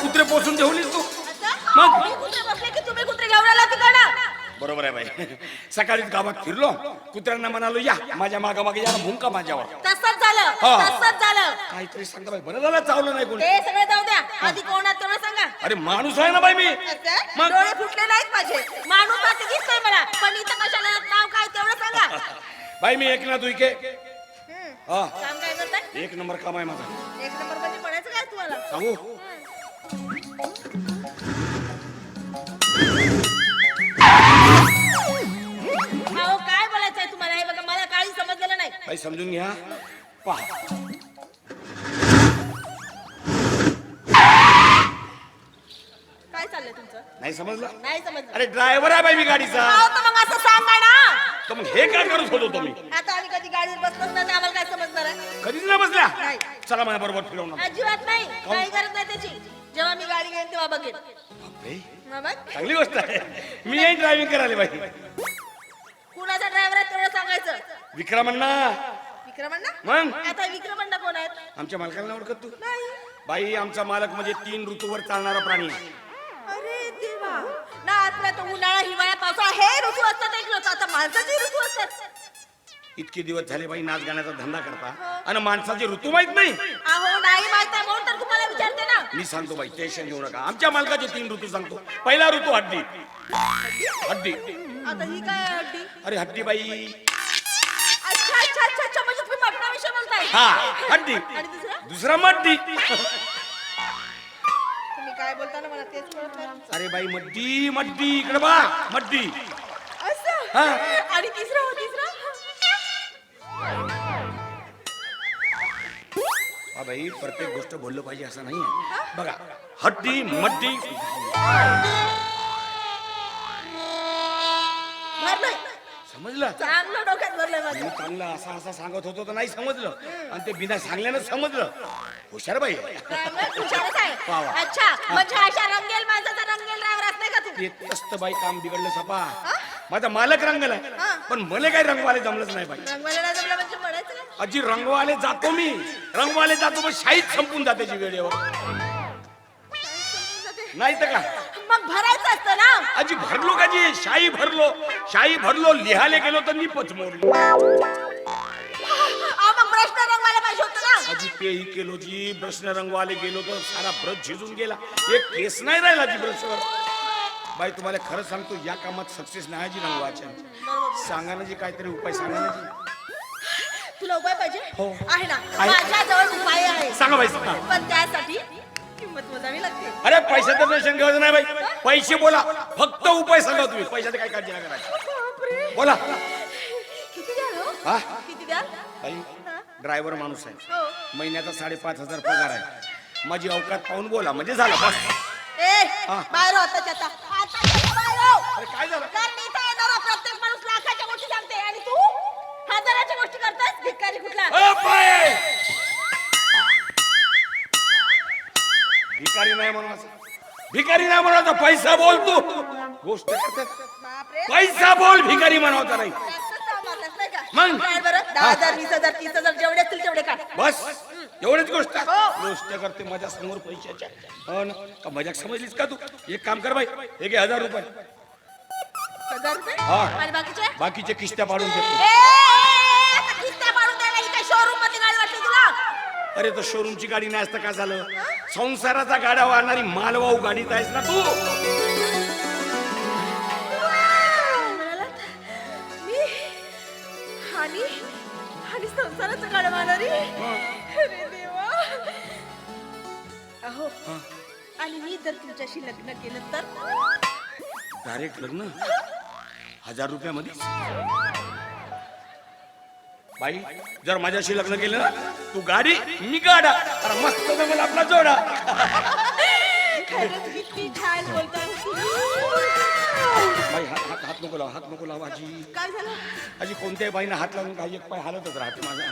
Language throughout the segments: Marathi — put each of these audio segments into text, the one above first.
कुत्रे पोचून ठेवलीस तू. असं? मग? मी कुत्रे बसले की तुम्ही कुत्रे घेऊन आला तिकडं बरोबर आहे बाई. सकाळीच गावात फिरलो. कुत्र्यांना म्हणालो या माझ्या मागा मागे या भुंका माझ्यावर. तसंच झालं. हा. तसंच झालं. काहीतरी सांगा बाई. बरं झालं चावलं नाही कोणी? ते सगळं जाऊ द्या. आधी कोण आहात तेवढं सांगा. अरे माणूस आहे ना बाई मी. असं? मग? डोळे फुटले नाहीत माझे. माणूस आता दिसतोय मला. पण इथं कशाला नाव काय तेवढं सांगा. बाई मी एकनाथ उईके. हम्म. हा. एक नंबर काम आहे माझा. एक नंबरमध्ये म्हणायचं काय तुम्हाला? सांगू? अहो काय बोलायचंय तुम्हाला? हे बघा मला काही समजलेलं नाही. बाई समजून घ्या. पहा. काय चाललंय तुमचं? नाही समजलं? नाही समजलं. अरे ड्रायव्हर आहे बाई मी गाडीचा. अहो तर मग असं सांगा ना. तर मग हे काय करत होतो तुम्ही? आता आम्ही कधी गाडीवर बसलोच नाही तर आम्हाला काय समजणार आहे? कधीच नाही बसल्या? नाही. चला माझ्या बरोबर फिरवणार अजिबात नाही. काही गरज नाही त्याची. जेव्हा मी गाडी घेईन तेव्हा बघेन. बापरे, मग बघ, चांगली गोष्ट आहे. मी येईन ड्रायव्हिंग करायला बाई. कुणाचा ड्रायव्हर आहे तेवढं सांगायचं. विक्रमण्णा. विक्रमण्णा? मग? आता विक्रमण्णा कोण आहेत? आमच्या मालकाला नाही ओळखत तू? नाही. बाई आमचा मालक म्हणजे तीन ऋतूवर चालणारा प्राणी. आहे. अरे देवा. ना आता तो उन्हाळा हिवाळा पावसाळा हे ऋतू असतात एक माणसाचे ऋतू असतात. इतके दिवस झाले बाई नाच गाण्याचा धंदा करता. आणि माणसाचे ऋतू माहीत नाही. अहो नाही माहीत आहे म्हणून तर तुम्हाला विचारते ना. मी सांगतो बाई टेन्शन घेऊ नका. आमच्या मालकाचे तीन ऋतू सांगतो. पहिला ऋतू हड्डी. हड्डी. आता ही काय आहे अड्डी अरे हड्डी बाई. अच्छा अच्छा अच्छा अच्छा म्हणजे तुम्ही मटणाविषयी बोलताय. हा हड्डी. आणि दुसरा? दुसरा मड्डी. तुम्ही काय बोलता ना मला तेच कळत नाही. तुमचं. अरे बाई मड्डी मड्डी. इकडे बा मड्डी. हा. आणि तिसरा हो तिसरा बाई प्रत्येक गोष्ट बोललं पाहिजे असं नाही बघा हड्डी मड्डी भरलंय समजलं? चांगलं डोक्यात भरलंय मी चांगलं असं असं सांगत होतो तर नाही समजलं. आणि ते बिना सांगल्यानं समजलं. हुशार बाई. ड्रायव्हर हुशारच आहे वा, वा. अच्छा म्हणजे अशा रंगेल माणसाचा रंगेल का तू? बाई काम बिघडलं सपा. माझा मालक रंगला हा. पण मला काही रंगवाले जमलंच नाही बाई. रंगवायला नाही जमलं म्हणजे म्हणायचं नाही. अजी रंगवाले जातो मी रंगवाले जातो पण शाहीत संपून जाते जी वेळेवर. नाही तर का? मग भरायचं असतं ना. अजी भरलो का जी? शाही भरलो. शाही भरलो लिहायला गेलो तर मी पचमोरली अहो, मग प्रश्न रंगवायला पाहिजे होतं ना. पेही केलो जी ब्रशने रंगवाले गेलो तर सारा ब्रश झिजून गेला. एक केस नाही राहिला जी ब्रशवर. बाई तुम्हाला खरं सांगतो या कामात सक्सेस नाही जी रंगवाच्या सांगा ना जी काहीतरी उपाय सांगा ना जी. तुला उपाय पाहिजे? हो. आहे ना. आहे. माझ्याजवळ उपाय आहे. सांगा बाई सांगा. पण त्यासाठी किंमत मोजावी लागते. अरे पैशाचं टेन्शन घ्यायचं नाही बाई. पैसे बोला. फक्त उपाय सांगा तुम्ही. पैशाचे काय काळजी नाही करायची बापरे. बोला. किती द्याल हो? हा? किती द्याल? बाई ड्रायव्हर माणूस आहे. हो. महिन्याचा साडेपाच हजार पगार आहे. माझी अवकात पाहून बोला. म्हणजे झालं बस. ए हा. बाहेर हो आता. अरे काय झालं? तर मी इथं येणारा प्रत्येक माणूस लाखाच्या गोष्टी सांगते. आणि तू हजाराच्या गोष्टी करतोस भिकारी कुठला? अ! भिकारी नाही म्हणायचं भिकारी नाही म्हणायचं पैसा बोल तू. गोष्ट बापरे! पैसा बोल भिकारी म्हणावता नाही. का? मग? काय बरं? दहा हजार वीस हजार तीस हजार जेवढे असतील तेवढे काढ. बस. एवढीच गोष्ट. हो. गोष्ट करते माझ्यासमोर पैशाच्या. हो ना? का मजाक समजलीस का तू? एक काम कर बाई. हे घे हजार रुपये. हजार रुपये हा. आणि बाकीचे? बाकीचे किस्त्या पाडून ए, देतो आता किस्त्या पाडून द्यायला काय शोरूममध्ये गाडी वाटली तुला? अरे तर शोरूमची गाडी नाही असतं का झालं? संसाराचा गाड्या वाहणारी मालवाहू गाडीत आहेस ना तू? म्हणालात, मी आणि आणि संसाराचं गाडं मारणारी अरे देवा. अहो आणि मी जर तुमच्याशी लग्न केलं तर? डायरेक्ट लग्न? हजार रुपयामध्ये. बाई जर माझ्याशी लग्न केलं ना तू गाडी मी गाडा अरे मस्त जमेल आपला जोडा. खरंच किती छान बोलता. बाई हात हात हात नको लाव हात नको लाव आजी. काय झालं? आजी कोणत्याही बाईनं हात लावून काही एक पाय हालतच राहते माझा.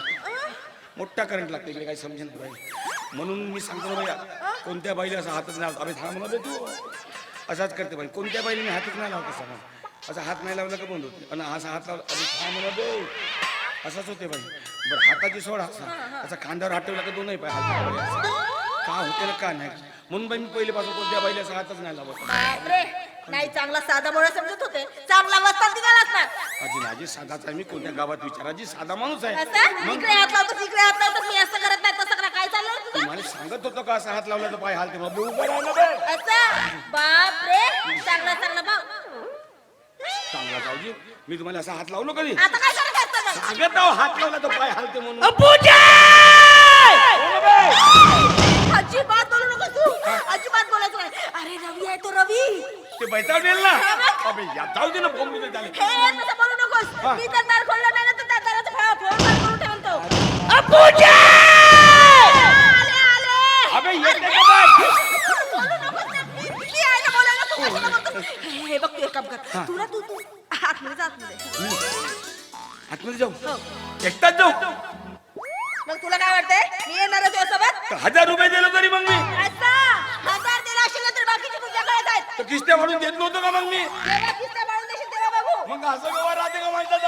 मोठा करंट लागते इकडे काही समजेल नाही बाई? म्हणून मी सांगतो ना बाई कोणत्या बाईला असा हातच नाही लावत. अबे थांब बे तू. असाच करते बाई. कोणत्या बाईने मी हातच नाही लावत असा? असा हात नाही लावला का बंद होते आणि असा हात लावला बे. असाच होते बाई. बरं हाताची सोडा असा असा खांद्यावर हात ठेवला का दोनही पाय हात का होते ना का नाही? म्हणून बाई मी पहिल्यापासून कोणत्या बाईला हातच नाही लावत. नाही चांगला साधा मोळा समजत होते. चांगला वस्ता निघालाच ना आजी आजी साधाच आहे. मी कोणत्या गावात विचार आजी साधा माणूस आहे. असं? इकडे हात लावतो तिकडे हात लावतो मी असं करत नाही तसं करा. काय तुझं? मला सांगत होतो का असा हात लावला तर पाय हालते? मग उभं राहा ना बे. असं? बाप रे चांगला चांगला भाऊ. जाऊजी मी तुम्हाला असा हात लावलो कधी आता काय करायचं मग सांगत आहो हात लावला तर पाय हालते म्हणून. अजिबात बोलू नको तू. अजिबात बोलायचं नाही. अरे रवी आहे तो रवी. ते बैतावडेल ना. अबे या जाऊ दे ना झाले. हे तसं बोलू नकोस. हा. मी जर दार खोललं नाही ना तर त्या दाराचं फळ बंद करून ठेवून तो आले आले. अबे येते का बाय बोलू नकोस ना. मी- मी आहे ना बोलायला तू कशाला बोलतोस? हे. हे बघ तू एक काम कर. तुला तू तू आतमध्ये जा आतमध्ये आतमध्ये जाऊ एकटाच जाऊ मग तुला काय वाटतंय? मी येणार तुझ्यासोबत हजार रुपये दिलो तरी मग मी. अच्छा. हजार दिला असेल ना तर बाकीचे तुझ्याकडे आहेत. तर किस्त्या म्हणून देत नव्हतो का मग मी? जेव्हा किस्सा मारून देशील तेव्हा बघू. मग असं व्यवहार राहते का पैसे